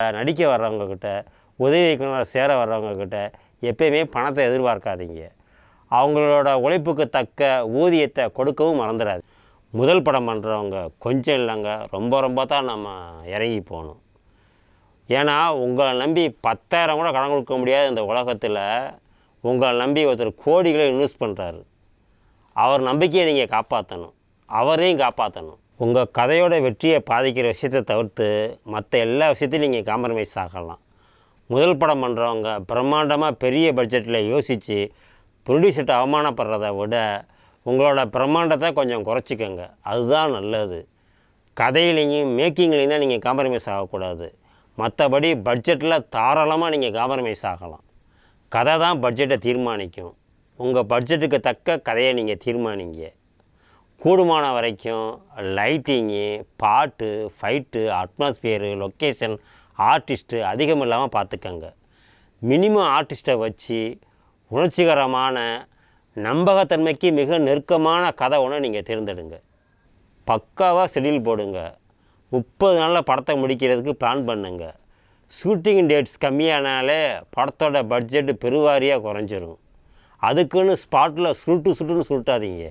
நடிக்க வர்றவங்கக்கிட்ட உதவி இயக்குனர் சேர வர்றவங்கக்கிட்ட எப்பயுமே பணத்தை எதிர்பார்க்காதீங்க. அவங்களோட உழைப்புக்கு தக்க ஊதியத்தை கொடுக்கவும் மறந்துடாது முதல் படம் பண்ணுறவங்க கொஞ்சம் இல்லைங்க ரொம்ப ரொம்ப தான் நம்ம இறங்கி போகணும். ஏன்னா உங்களை நம்பி பத்தாயிரம் கூட கடன் கொடுக்க முடியாத இந்த உலகத்தில். உங்களை நம்பி ஒருத்தர் கோடிகளை இன்வெஸ்ட் பண்ணுறாரு அவர் நம்பிக்கையை நீங்கள் காப்பாற்றணும் அவரையும் காப்பாற்றணும் உங்கள் கதையோட வெற்றியை பாதிக்கிற விஷயத்தை தவிர்த்து மற்ற எல்லா விஷயத்தையும் நீங்கள் காம்ப்ரமைஸ் ஆகலாம். முதல் படம் பண்ணுறவங்க பிரம்மாண்டமாக பெரிய பட்ஜெட்டில் யோசித்து ப்ரொடியூசர்கிட்ட அவமானப்படுறதை விட உங்களோட பிரம்மாண்டத்தை கொஞ்சம் குறைச்சிக்கோங்க. அதுதான் நல்லது. கதையிலையும் மேக்கிங்லேயும் தான் நீங்கள் காம்ப்ரமைஸ் ஆகக்கூடாது. மற்றபடி பட்ஜெட்டில் தாராளமாக நீங்கள் காம்ப்ரமைஸ் ஆகலாம். கதை தான் பட்ஜெட்டை தீர்மானிக்கும். உங்கள் பட்ஜெட்டுக்கு தக்க கதையை நீங்கள் தீர்மானிங்க. கூடுமான வரைக்கும் லைட்டிங்கு பாட்டு ஃபைட்டு அட்மாஸ்பியரு லொக்கேஷன் ஆர்டிஸ்ட்டு அதிகம் இல்லாமல் பார்த்துக்கங்க. மினிமம் ஆர்டிஸ்ட்டை வச்சு உணர்ச்சிகரமான நம்பகத்தன்மைக்கு மிக நெருக்கமான கதை ஒன்று நீங்கள் தேர்ந்தெடுங்க. பக்காவாக ஷெடியூல் போடுங்க. முப்பது நாளில் படத்தை முடிக்கிறதுக்கு பிளான் பண்ணுங்க. ஷூட்டிங் டேட்ஸ் கம்மியானாலே படத்தோட பட்ஜெட்டு பெருவாரியாக குறைஞ்சிரும். அதுக்குன்னு ஸ்பாட்டில் சுருட்டு சுருட்டுன்னு சுருட்டாதீங்க.